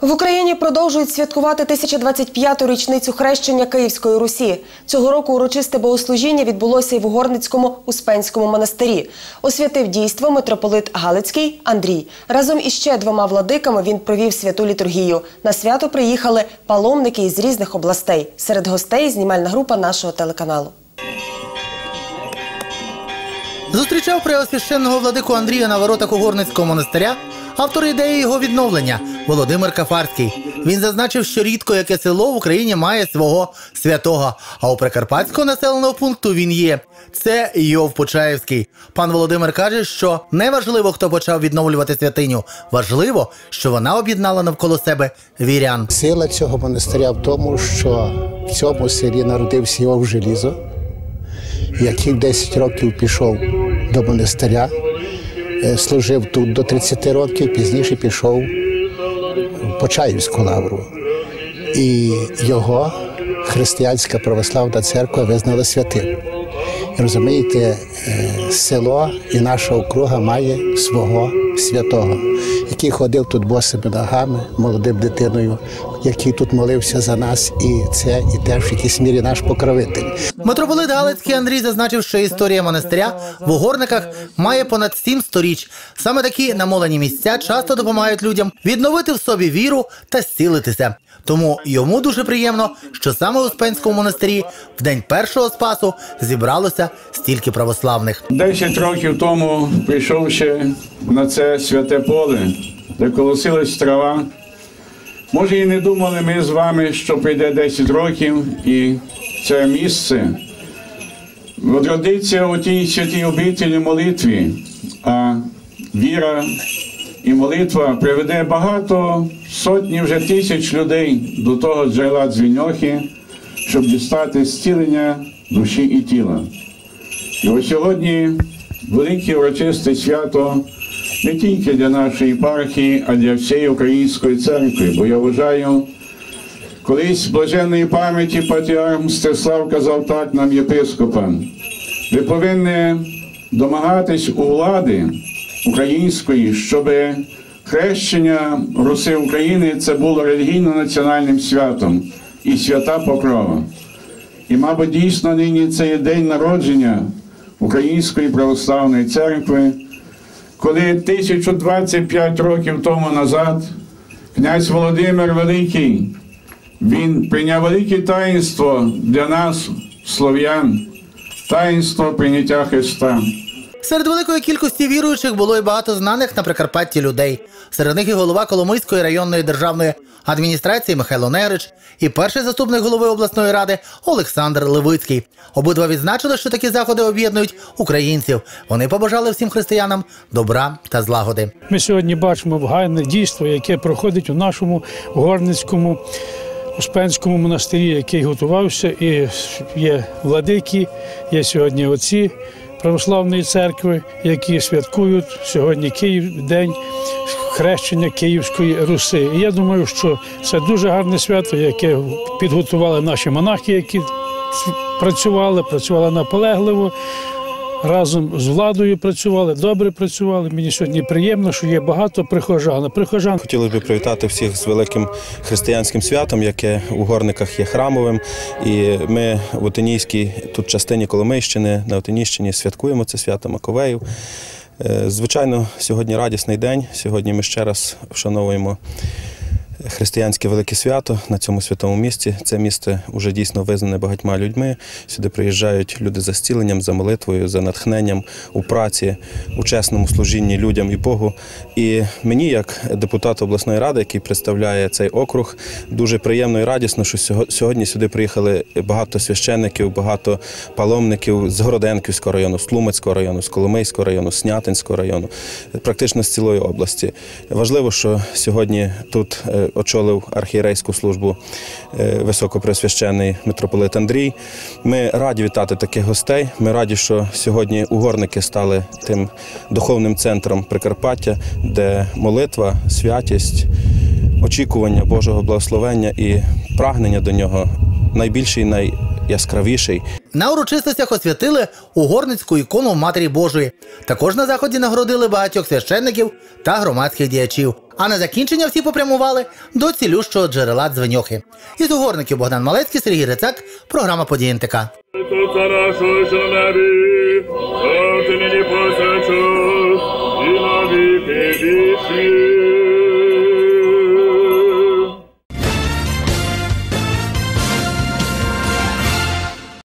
В Україні продовжують святкувати 1025-ту річницю хрещення Київської Русі. Цього року урочисте богослужіння відбулося і в Угорницькому Успенському монастирі. Освятив дійство митрополит Галицький Андрій. Разом із ще двома владиками він провів святу літургію. На свято приїхали паломники із різних областей. Серед гостей знімальна група нашого телеканалу. Зустрічав преосвященного владику Андрія на воротах Угорницького монастиря автор ідеї його відновлення Володимир Кафарський. Він зазначив, що рідко яке село в Україні має свого святого. А у прикарпатського населеного пункту він є. Це Йов Почаївський. Пан Володимир каже, що не важливо, хто почав відновлювати святиню. Важливо, що вона об'єднала навколо себе вірян. Сила цього монастиря в тому, що в цьому селі народився Йов Желізо, який в 10 років пішов до монастиря, е, служив тут до 30 років, пізніше пішов Почаївську лавру. І його християнська православна церква визнала святим. І розумієте, е, село і наша округа має свого святого, який ходив тут босими ногами, молодим дитиною, який тут молився за нас, і це і теж в якійсь мірі наш покровитель. Митрополит Галицький Андрій зазначив, що історія монастиря в Угорниках має понад сім сторіч. Саме такі намолені місця часто допомагають людям відновити в собі віру та зцілитися. Тому йому дуже приємно, що саме у Успенському монастирі в день першого спасу зібралося стільки православних. Десять років тому, прийшовши на це святе поле, де колосилась трава, може і не думали ми з вами, що прийде 10 років і це місце відродиться у тій святій обителі молитві, а віра і молитва приведе багато сотні вже тисяч людей до того джерела дзвіньохи, щоб дістати зцілення душі і тіла. І ось сьогодні велике урочисте свято не тільки для нашої єпархії, а для всієї української церкви. Бо я вважаю, колись блаженної пам'яті патріарх Мстислав казав так нам єпископам. Ви повинні домагатись у влади української, щоб хрещення Руси України це було релігійно-національним святом і свята покрова. І, мабуть, дійсно нині це є день народження Української православної церкви, коли 1025 років тому назад князь Володимир Великий він прийняв велике таїнство для нас, слов'ян, таїнство прийняття Христа. Серед великої кількості віруючих було й багато знаних на Прикарпатті людей. Серед них і голова Коломийської районної державної адміністрації Михайло Нерич і перший заступник голови обласної ради Олександр Левицький. Обидва відзначили, що такі заходи об'єднують українців. Вони побажали всім християнам добра та злагоди. Ми сьогодні бачимо гайне дійство, яке проходить у нашому Горницькому Успенському монастирі, який готувався, і є владики, є сьогодні отці православної церкви, які святкують сьогодні Київ день хрещення Київської Руси. І я думаю, що це дуже гарне свято, яке підготували наші монахи, які працювали, працювали наполегливо разом з владою працювали, добре працювали. Мені сьогодні приємно, що є багато прихожан. Прихожан Хотіли б привітати всіх з великим християнським святом, яке у горниках є храмовим. І ми в Отинійській тут частині Коломийщини на Отинійщині святкуємо це свято Маковеїв. Е, Звичайно, сьогодні радісний день. Сьогодні ми ще раз вшановуємо християнське велике свято на цьому святому місці. Це місце вже дійсно визнане багатьма людьми. Сюди приїжджають люди за зціленням, за молитвою, за натхненням у праці, у чесному служінні людям і Богу. І мені, як депутату обласної ради, який представляє цей округ, дуже приємно і радісно, що сього- сьогодні сюди приїхали багато священників, багато паломників з Городенківського району, з Тлумацького району, з Коломийського району, Снятинського району, практично з цілої області. Важливо, що сьогодні тут е, очолив архієрейську службу е, високопресвящений митрополит Андрій. Ми раді вітати таких гостей. Ми раді, що сьогодні угорники стали тим духовним центром Прикарпаття, де молитва, святість, очікування Божого благословення і прагнення до нього найбільший, яскравіший. На урочистостях освятили угорницьку ікону Матері Божої. Також на заході нагородили багатьох священників та громадських діячів. А на закінчення всі попрямували до цілющого джерела дзвеньохи. Із угорників Богдан Малецький, Сергій Рецак, програма «Події НТК». Ти мені.